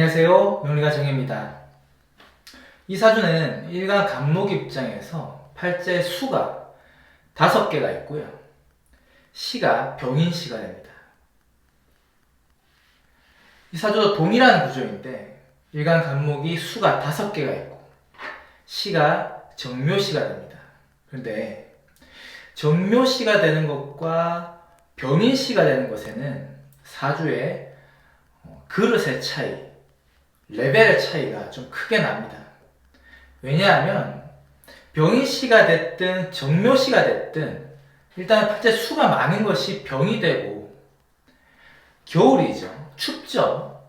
안녕하세요. 명리가 정입니다. 이 사주는 일간 감목 입장에서 팔째 수가 다섯 개가 있고요. 시가 병인 시가 됩니다. 이 사주도 동일한 구조인데 일간 감목이 수가 다섯 개가 있고 시가 정묘시가 됩니다. 그런데 정묘시가 되는 것과 병인시가 되는 것에는 사주의 어, 그릇의 차이, 레벨의 차이가 좀 크게 납니다. 왜냐하면 병인시가 됐든 정묘시가 됐든 일단 팔째 수가 많은 것이 병이 되고 겨울이죠. 춥죠.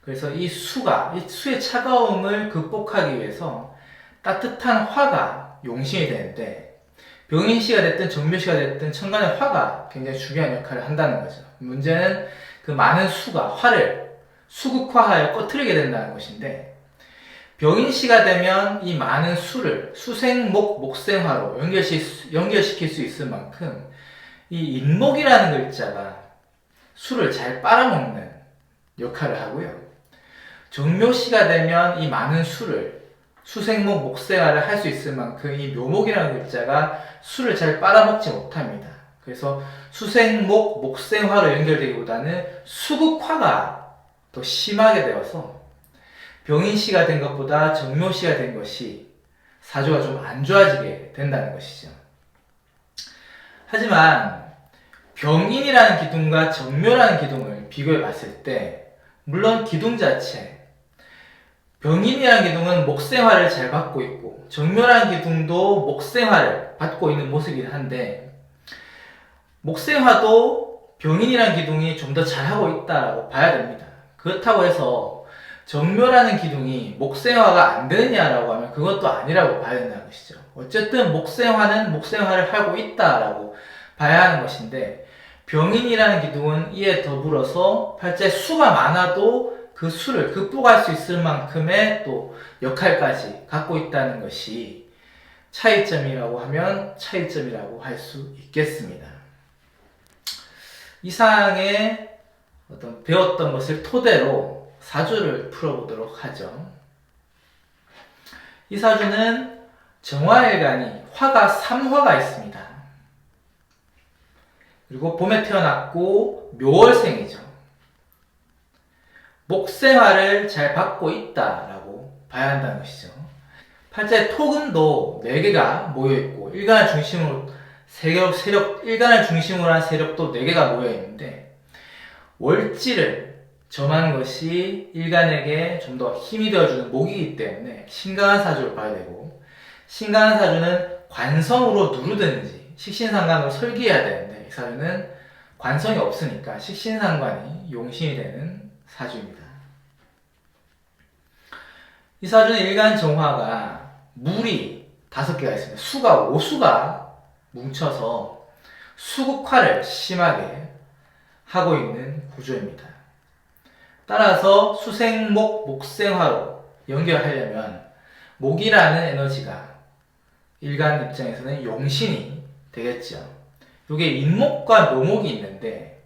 그래서 이 수가, 이 수의 차가움을 극복하기 위해서 따뜻한 화가 용신이 되는데 병인시가 됐든 정묘시가 됐든 천간의 화가 굉장히 중요한 역할을 한다는 거죠. 문제는 그 많은 수가 화를 수극화하여 꺼트리게 된다는 것인데 병인시가 되면 이 많은 수를 수생목 목생화로 연결시, 연결시킬 수 있을 만큼 이 인목이라는 글자가 수를 잘 빨아먹는 역할을 하고요. 정묘시가 되면 이 많은 수를 수생목 목생화를 할 수 있을 만큼 이 묘목이라는 글자가 수를 잘 빨아먹지 못합니다. 그래서 수생목 목생화로 연결되기보다는 수극화가 더 심하게 되어서 병인시가 된 것보다 정묘시가 된 것이 사주가 좀 안 좋아지게 된다는 것이죠. 하지만 병인이라는 기둥과 정묘라는 기둥을 비교해 봤을 때 물론 기둥 자체 병인이라는 기둥은 목생화를 잘 받고 있고 정묘라는 기둥도 목생화를 받고 있는 모습이긴 한데 목생화도 병인이라는 기둥이 좀 더 잘하고 있다라고 봐야 됩니다. 그렇다고 해서 정묘라는 기둥이 목생화가 안 되느냐라고 하면 그것도 아니라고 봐야 된다는 것이죠. 어쨌든 목생화는 목생화를 하고 있다라고 봐야 하는 것인데 병인이라는 기둥은 이에 더불어서 팔째 수가 많아도 그 수를 극복할 수 있을 만큼의 또 역할까지 갖고 있다는 것이 차이점이라고 하면 차이점이라고 할 수 있겠습니다. 이상의 어떤 배웠던 것을 토대로 사주를 풀어보도록 하죠. 이 사주는 정화일간이 화가 3화가 있습니다. 그리고 봄에 태어났고 묘월생이죠. 목생화를 잘 받고 있다라고 봐야 한다는 것이죠. 팔자에 토금도 4개가 모여있고 일간을 중심으로 세력, 세력, 일간을 중심으로 한 세력도 4개가 모여있는데 월지를 점하는 것이 일간에게 좀 더 힘이 되어주는 목이기 때문에 신강한 사주를 봐야 되고 신강한 사주는 관성으로 누르든지 식신상관으로 설계해야 되는데 이 사주는 관성이 없으니까 식신상관이 용신이 되는 사주입니다. 이 사주는 일간 정화가 물이 다섯 개가 있습니다. 수가 오수가 뭉쳐서 수국화를 심하게 하고 있는 구조입니다. 따라서 수생목 목생화로 연결하려면 목이라는 에너지가 일간 입장에서는 용신이 되겠죠. 이게 인목과 묘목이 있는데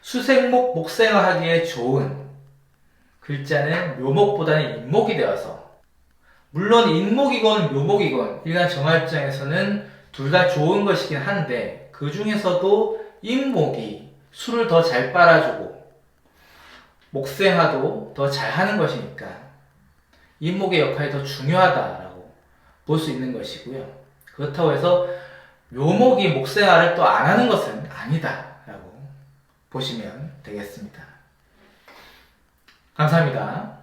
수생목 목생화 하기에 좋은 글자는 묘목보다는 인목이 되어서 물론 인목이건 묘목이건 일간 정화 입장에서는 둘 다 좋은 것이긴 한데 그 중에서도 인목이 수를 더잘 빨아주고 목생화도 더 잘하는 것이니까 인목의 역할이 더 중요하다라고 볼 수 있는 것이고요. 그렇다고 해서 묘목이 목생화를 또 안 하는 것은 아니다라고 보시면 되겠습니다. 감사합니다.